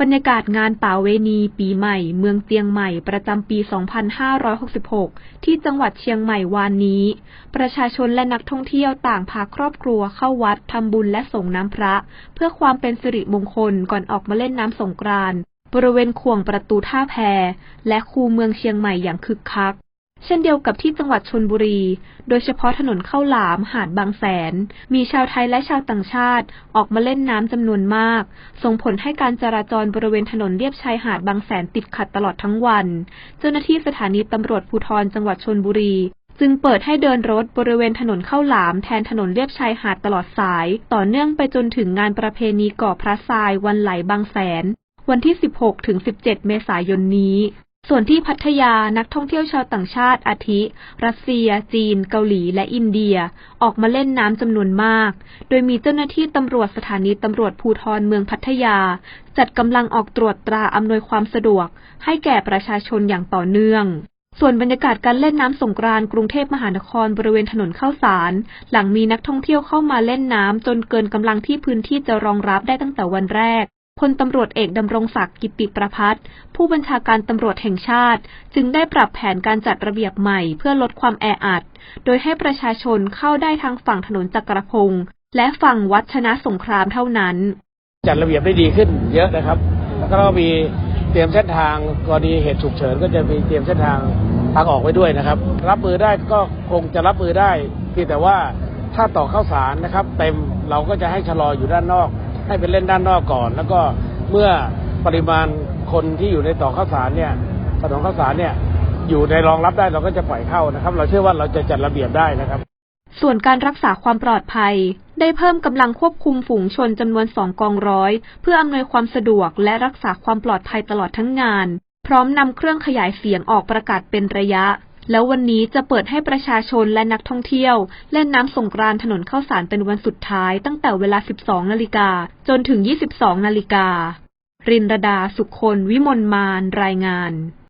บรรยากาศงานป่าเวณีปีใหม่ เมืองเตียงใหม่ ประจำปี 2566 ที่จังหวัดเชียงใหม่วานนี้ ประชาชนและนักท่องเที่ยวต่างพาครอบครัวเข้าวัดทำบุญและส่งน้ำพระ เพื่อความเป็นสิริมงคลก่อนออกมาเล่นน้ำสงกรานต์บริเวณขวงประตูท่าแพและคูเมืองเชียงใหม่อย่างคึกคัก เช่นเดียวกับที่จังหวัดชนบุรี โดยเฉพาะถนนข้าวหลามหาดบางแสน มีชาวไทยและชาวต่างชาติออกมาเล่นน้ำจำนวนมาก ส่งผลให้การจราจรบริเวณถนนเลียบชายหาดบางแสนติดขัดตลอดทั้งวัน เจ้าหน้าที่สถานีตำรวจภูธรจังหวัดชนบุรี จึงเปิดให้เดินรถบริเวณถนนข้าวหลามแทนถนนเลียบชายหาดตลอดสาย ต่อเนื่องไปจนถึงงานประเพณีก่อพระทรายวันไหลบางแสน วันที่ 16 ถึง 17 เมษายนนี้ ส่วนที่พัทยานักท่องเที่ยวชาวต่างชาติอาทิ รัสเซีย จีน เกาหลีและอินเดีย ออกมาเล่นน้ำจำนวนมาก โดยมีเจ้าหน้าที่ตำรวจสถานีตำรวจภูธรเมืองพัทยา จัดกำลังออกตรวจตราอำนวยความสะดวก ให้แก่ประชาชนอย่างต่อเนื่องส่วนบรรยากาศการเล่นน้ำสงกรานต์กรุงเทพมหานครบริเวณถนนข้าวสาร หลังมีนักท่องเที่ยวเข้ามาเล่นน้ำจนเกินกำลังที่พื้นที่จะรองรับได้ตั้งแต่วันแรก พลตำรวจเอกดำรงศักดิ์กิติประพัฒน์ผู้บัญชาการตำรวจแห่งชาติ จึงได้ปรับแผนการจัดระเบียบใหม่เพื่อลดความแออัด โดยให้ประชาชนเข้าได้ทางฝั่งถนนจักรพงศ์และฝั่งวัดชนะสงครามเท่านั้น จัดระเบียบได้ดีขึ้นเยอะนะครับ แล้วก็มีเตรียมเส้นทางกรณีเหตุฉุกเฉินก็จะมีเตรียมเส้นทางทางออกไว้ด้วยนะครับ รับมือได้ก็คงจะรับมือได้เพียงแต่ว่าถ้าต่อเข้าสารนะครับ เต็มเราก็จะให้ชะลออยู่ด้านนอก ให้เป็นเล่นด้านนอกก่อน แล้วก็เมื่อปริมาณคนที่อยู่ในต่อข้าวสารเนี่ยถนนข้าวสารเนี่ยอยู่ในรองรับได้เราก็จะปล่อยเข้านะครับ เราเชื่อว่าเราจะจัดระเบียบได้นะครับ ส่วนการรักษาความปลอดภัย ได้เพิ่มกำลังควบคุมฝูงชนจำนวนสองกองร้อย เพื่ออำนวยความสะดวกและรักษาความปลอดภัยตลอดทั้งงาน พร้อมนำเครื่องขยายเสียงออกประกาศเป็นระยะ แล้ววันนี้จะเปิดให้ประชาชนและนักท่องเที่ยว เล่นน้ำสงกรานถนนเข้าสารเป็นวันสุดท้ายตั้งแต่เวลา 12 นาฬิกาจนถึง 22 นาฬิการินรดาสุขคน วิมลมาน รายงาน